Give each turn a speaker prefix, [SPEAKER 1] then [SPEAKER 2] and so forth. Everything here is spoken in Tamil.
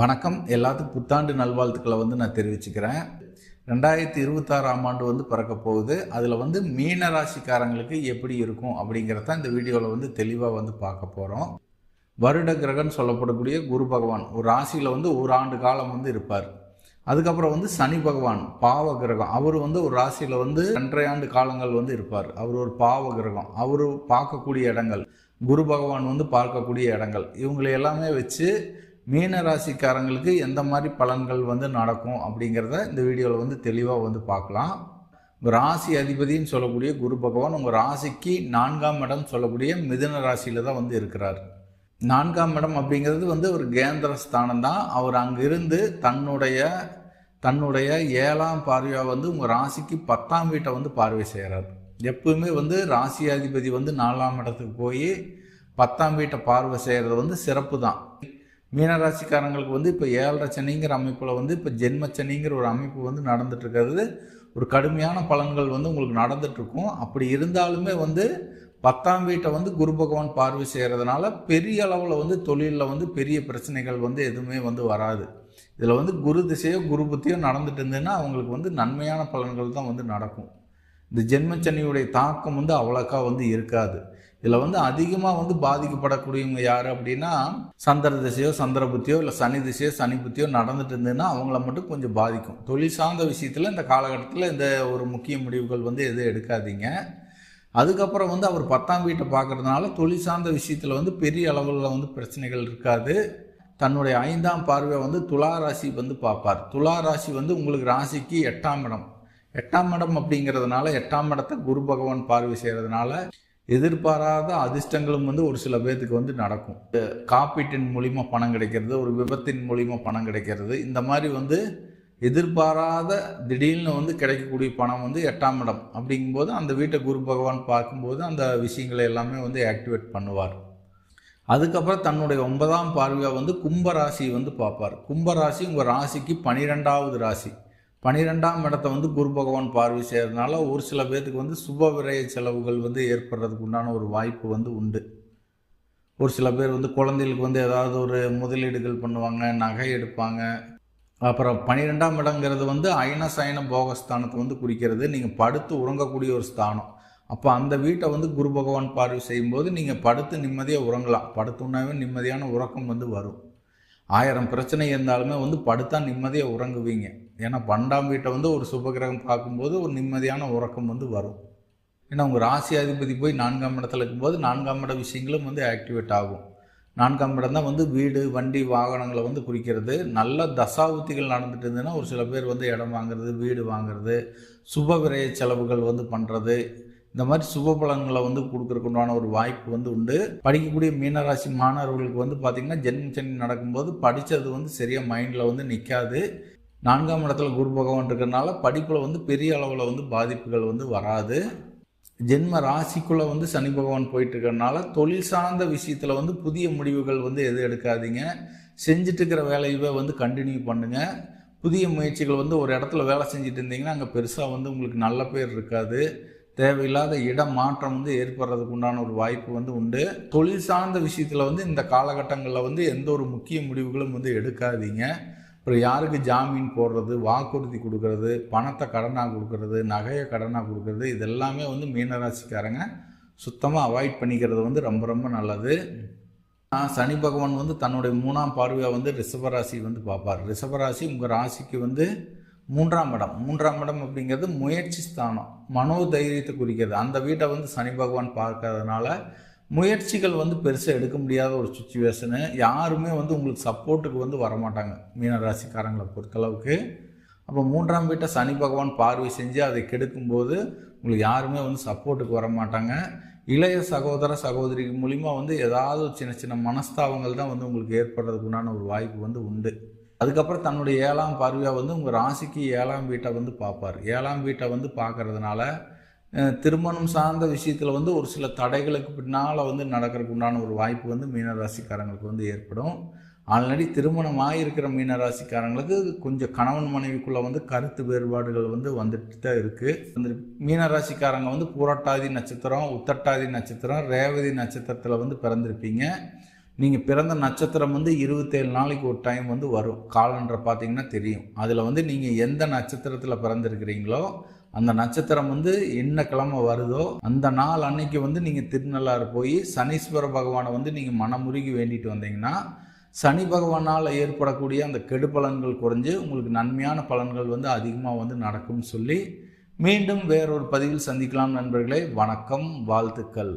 [SPEAKER 1] வணக்கம். எல்லாத்துக்கும் புத்தாண்டு நல்வாழ்த்துக்களை வந்து நான் தெரிவிச்சுக்கிறேன். ரெண்டாயிரத்தி இருபத்தாறாம் ஆண்டு வந்து பிறக்க போகுது. அதில் வந்து மீன ராசிக்காரங்களுக்கு எப்படி இருக்கும் அப்படிங்கிறத இந்த வீடியோவில் வந்து தெளிவாக வந்து பார்க்க போகிறோம் வருட கிரகம்னு சொல்லப்படக்கூடிய குரு பகவான் ஒரு ராசியில் வந்து ஒரு ஆண்டு காலம் வந்து இருப்பார். அதுக்கப்புறம் வந்து சனி பகவான் பாவ கிரகம். அவர் வந்து ஒரு ராசியில் வந்து ரெண்டரை ஆண்டு காலங்கள் வந்து இருப்பார். அவர் ஒரு பாவ கிரகம். அவர் பார்க்கக்கூடிய இடங்கள் குரு பகவான் வந்து பார்க்கக்கூடிய இடங்கள் இவங்களை எல்லாமே வச்சு மீன ராசிக்காரங்களுக்கு எந்த மாதிரி பலன்கள் வந்து நடக்கும் அப்படிங்கிறத இந்த வீடியோவில் வந்து தெளிவாக வந்து பார்க்கலாம். உங்கள் ராசி அதிபதின்னு சொல்லக்கூடிய குரு பகவான் உங்கள் ராசிக்கு நான்காம் இடம் சொல்லக்கூடிய மிதுன ராசியில் தான் வந்து இருக்கிறார். நான்காம் இடம் அப்படிங்கிறது வந்து ஒரு கேந்திர ஸ்தானம் தான். அவர் அங்கிருந்து தன்னுடைய தன்னுடைய ஏழாம் பார்வையாக வந்து உங்கள் ராசிக்கு பத்தாம் வீட்டை வந்து பார்வை செய்கிறார் எப்பவுமே வந்து ராசி அதிபதி வந்து நாலாம் இடத்துக்கு போய் பத்தாம் வீட்டை பார்வை செய்கிறது வந்து சிறப்பு தான். மீனராசிக்காரங்களுக்கு வந்து இப்போ ஏழரை சனிங்கிற அமைப்பில் வந்து இப்போ ஜென்ம சனிங்கிற ஒரு அமைப்பு வந்து நடந்துட்டுருக்கிறது. ஒரு கடுமையான பலன்கள் வந்து உங்களுக்கு நடந்துட்டுருக்கும். அப்படி இருந்தாலுமே வந்து பத்தாம் வீட்டை வந்து குரு பகவான் பார்வை செய்கிறதுனால பெரிய அளவில் வந்து தொழிலில் வந்து பெரிய பிரச்சனைகள் வந்து எதுவுமே வந்து வராது. இதில் வந்து குரு திசையோ குரு புத்தியோ நடந்துட்டு இருந்ததுன்னா அவங்களுக்கு வந்து நன்மையான பலன்கள் தான் வந்து நடக்கும். இந்த ஜென்மச்சனியுடைய தாக்கம் வந்து அவ்வளோக்கா வந்து இருக்காது. இதில் வந்து அதிகமாக வந்து பாதிக்கப்படக்கூடியவங்க யார் அப்படின்னா சந்திர திசையோ சந்திர புத்தியோ இல்லை சனி திசையோ சனி புத்தியோ நடந்துட்டு இருந்ததுன்னா அவங்கள மட்டும் கொஞ்சம் பாதிக்கும். தொழில் சார்ந்த விஷயத்தில் இந்த காலகட்டத்தில் இந்த ஒரு முக்கிய முடிவுகள் வந்து எதுவும் எடுக்காதீங்க. அதுக்கப்புறம் வந்து அவர் பத்தாம் வீட்டை பார்க்கறதுனால தொழில் சார்ந்த விஷயத்தில் வந்து பெரிய அளவில் வந்து பிரச்சனைகள் இருக்காது. தன்னுடைய ஐந்தாம் பார்வையை வந்து துலா ராசி வந்து பார்ப்பார். துலா ராசி வந்து உங்களுக்கு ராசிக்கு எட்டாம் இடம். எட்டாம் இடம் அப்படிங்கிறதுனால எட்டாம் இடத்தை குரு பகவான் பார்வை செய்கிறதுனால எதிர்பாராத அதிர்ஷ்டங்களும் வந்து ஒரு சில பேர்த்துக்கு வந்து நடக்கும். காப்பீட்டின் மூலிமா பணம் கிடைக்கிறது ஒரு விபத்தின் மூலிமா பணம் கிடைக்கிறது. இந்த மாதிரி வந்து எதிர்பாராத திடீர்னு வந்து கிடைக்கக்கூடிய பணம் வந்து எட்டாம் இடம் அப்படிங்கும்போது அந்த வீட்டை குரு பகவான் பார்க்கும்போது அந்த விஷயங்களை எல்லாமே வந்து ஆக்டிவேட் பண்ணுவார். அதுக்கப்புறம் தன்னுடைய ஒன்பதாம் பார்வையாக வந்து கும்பராசி வந்து பார்ப்பார். கும்பராசி உங்கள் ராசிக்கு பனிரெண்டாவது ராசி. பனிரெண்டாம் இடத்த வந்து குரு பகவான் பார்வை செய்கிறதுனால ஒரு சில பேர்த்துக்கு வந்து சுப விரய செலவுகள் வந்து ஏற்படுறதுக்கு உண்டான ஒரு வாய்ப்பு வந்து உண்டு. ஒரு சில பேர் வந்து குழந்தைகளுக்கு வந்து ஏதாவது ஒரு முதலீடுகள் பண்ணுவாங்க நகை எடுப்பாங்க. அப்புறம் பன்னிரெண்டாம் இடங்கிறது வந்து அயன சயன போகஸ்தானத்தை வந்து குறிக்கிறது. நீங்கள் படுத்து உறங்கக்கூடிய ஒரு ஸ்தானம். அப்போ அந்த வீட்டை வந்து குரு பகவான் பார்வை செய்யும்போது நீங்கள் படுத்து நிம்மதியாக உறங்கலாம். படுத்துனாவே நிம்மதியான உறக்கம் வந்து வரும். ஆயிரம் பிரச்சனை இருந்தாலுமே வந்து படுத்தா நிம்மதியாக உறங்குவீங்க. ஏன்னா பன்னெண்டாம் வீட்டை வந்து ஒரு சுபகிரகம் பார்க்கும்போது ஒரு நிம்மதியான உறக்கம் வந்து வரும். ஏன்னா உங்கள் ராசி அதிபதி போய் நான்காம் இடத்துல இருக்கும்போது நான்காம் இட விஷயங்களும் வந்து ஆக்டிவேட் ஆகும். நான்காம் இடம் தான் வந்து வீடு வண்டி வாகனங்களை வந்து குறிக்கிறது. நல்ல தசாபுத்திகள் நடந்துட்டு இருந்ததுன்னா ஒரு சில பேர் வந்து இடம் வாங்குறது வீடு வாங்குறது சுப விரய செலவுகள் வந்து பண்ணுறது இந்த மாதிரி சுப பலன்களை வந்து கொடுக்கறதுக்குண்டான ஒரு வாய்ப்பு வந்து உண்டு. படிக்கக்கூடிய மீனராசி மாணவர்களுக்கு வந்து பார்த்திங்கன்னா ஜென்ம சனி நடக்கும்போது படித்தது வந்து சரியாக மைண்டில் வந்து நிற்காது நான்காம் இடத்துல குரு பகவான் இருக்கிறனால படிப்பில் வந்து பெரிய அளவில் வந்து பாதிப்புகள் வந்து வராது. ஜென்ம ராசிக்குள்ளே வந்து சனி பகவான் போயிட்டுருக்கறனால தொழில் சார்ந்த விஷயத்தில் வந்து புதிய முடிவுகள் வந்து எதுவும் எடுக்காதீங்க. செஞ்சுட்டு இருக்கிற வேலையவே வந்து கண்டினியூ பண்ணுங்கள் புதிய முயற்சிகள் வந்து ஒரு இடத்துல வேலை செஞ்சுட்டு இருந்தீங்கன்னா அங்கே பெருசாக வந்து உங்களுக்கு நல்ல பேர் இருக்காது. தேவையில்லாத இடம் மாற்றம் வந்து ஏற்படுறதுக்கு உண்டான ஒரு வாய்ப்பு வந்து உண்டு. தொழில் சார்ந்த விஷயத்தில் வந்து இந்த காலகட்டங்களில் வந்து எந்த ஒரு முக்கிய முடிவுகளும் வந்து எடுக்காதீங்க. அப்புறம் யாருக்கு ஜாமீன் போடுறது வாக்குறுதி கொடுக்கறது பணத்தை கடனாக கொடுக்கறது நகையை கடனாக கொடுக்கறது இது எல்லாமே வந்து மீனராசிக்காரங்க சுத்தமாக அவாய்ட் பண்ணிக்கிறது வந்து ரொம்ப ரொம்ப நல்லது. சனி பகவான் வந்து தன்னுடைய மூணாம் பார்வையாக வந்து ரிஷபராசி வந்து பார்ப்பார். ரிஷபராசி உங்கள் ராசிக்கு வந்து மூன்றாம் இடம். மூன்றாம் இடம் அப்படிங்கிறது முயற்சி ஸ்தானம். மனோதைரியத்தை குறிக்கிறது. அந்த வீட்டை வந்து சனி பகவான் பார்க்கறதுனால முயற்சிகள் வந்து பெருசாக எடுக்க முடியாத ஒரு சுச்சுவேஷனு யாருமே வந்து உங்களுக்கு சப்போர்ட்டுக்கு வந்து வரமாட்டாங்க. மீனராசிக்காரங்களை பொறுத்தளவுக்கு. அப்போ மூன்றாம் வீட்டை சனி பகவான் பார்வை செஞ்சு அதை கெடுக்கும்போது உங்களுக்கு யாருமே வந்து சப்போர்ட்டுக்கு வர மாட்டாங்க இளைய சகோதர சகோதரி மூலிமா வந்து ஏதாவது சின்ன சின்ன மனஸ்தாபங்கள் தான் வந்து உங்களுக்கு ஏற்படுறதுக்கு உண்டான ஒரு வாய்ப்பு வந்து உண்டு. அதுக்கப்புறம் தன்னுடைய ஏழாம் பார்வையாக வந்து உங்கள் ராசிக்கு ஏழாம் வீட்டை வந்து பார்ப்பார். ஏழாம் வீட்டை வந்து பார்க்கறதுனால திருமணம் சார்ந்த விஷயத்தில் வந்து ஒரு சில தடைகளுக்கு பின்னால் வந்து நடக்கிறதுக்கு உண்டான ஒரு வாய்ப்பு வந்து மீனராசிக்காரங்களுக்கு வந்து ஏற்படும். ஆல்ரெடி திருமணம் ஆகியிருக்கிற மீனராசிக்காரங்களுக்கு கொஞ்சம் கணவன் மனைவிக்குள்ளே வந்து கருத்து வேறுபாடுகள் வந்து வந்துட்டு தான் இருக்குது அந்த மீனராசிக்காரங்க வந்து பூரட்டாதி நட்சத்திரம் உத்தட்டாதி நட்சத்திரம் ரேவதி நட்சத்திரத்தில் வந்து பிறந்திருப்பீங்க. நீங்கள் பிறந்த நட்சத்திரம் வந்து இருபத்தேழு நாளைக்கு ஒரு டைம் வந்து வரும். காலண்டரை பார்த்தீங்கன்னா தெரியும். அதில் வந்து நீங்கள் எந்த நட்சத்திரத்தில் பிறந்திருக்கிறீங்களோ அந்த நட்சத்திரம் வந்து என்ன கிழமை வருதோ அந்த நாள் அன்னைக்கு வந்து நீங்கள் திருநள்ளாறு போய் சனீஸ்வர பகவானை வந்து நீங்கள் மனமுருகி வேண்டிட்டு வந்தீங்கன்னா சனி பகவானால் ஏற்படக்கூடிய அந்த கெடு பலன்கள் குறைஞ்சு உங்களுக்கு நன்மையான பலன்கள் வந்து அதிகமாக வந்து நடக்கும்னு சொல்லி மீண்டும் வேறொரு பதிவில் சந்திக்கலாம் நண்பர்களே. வணக்கம் வாழ்த்துக்கள்.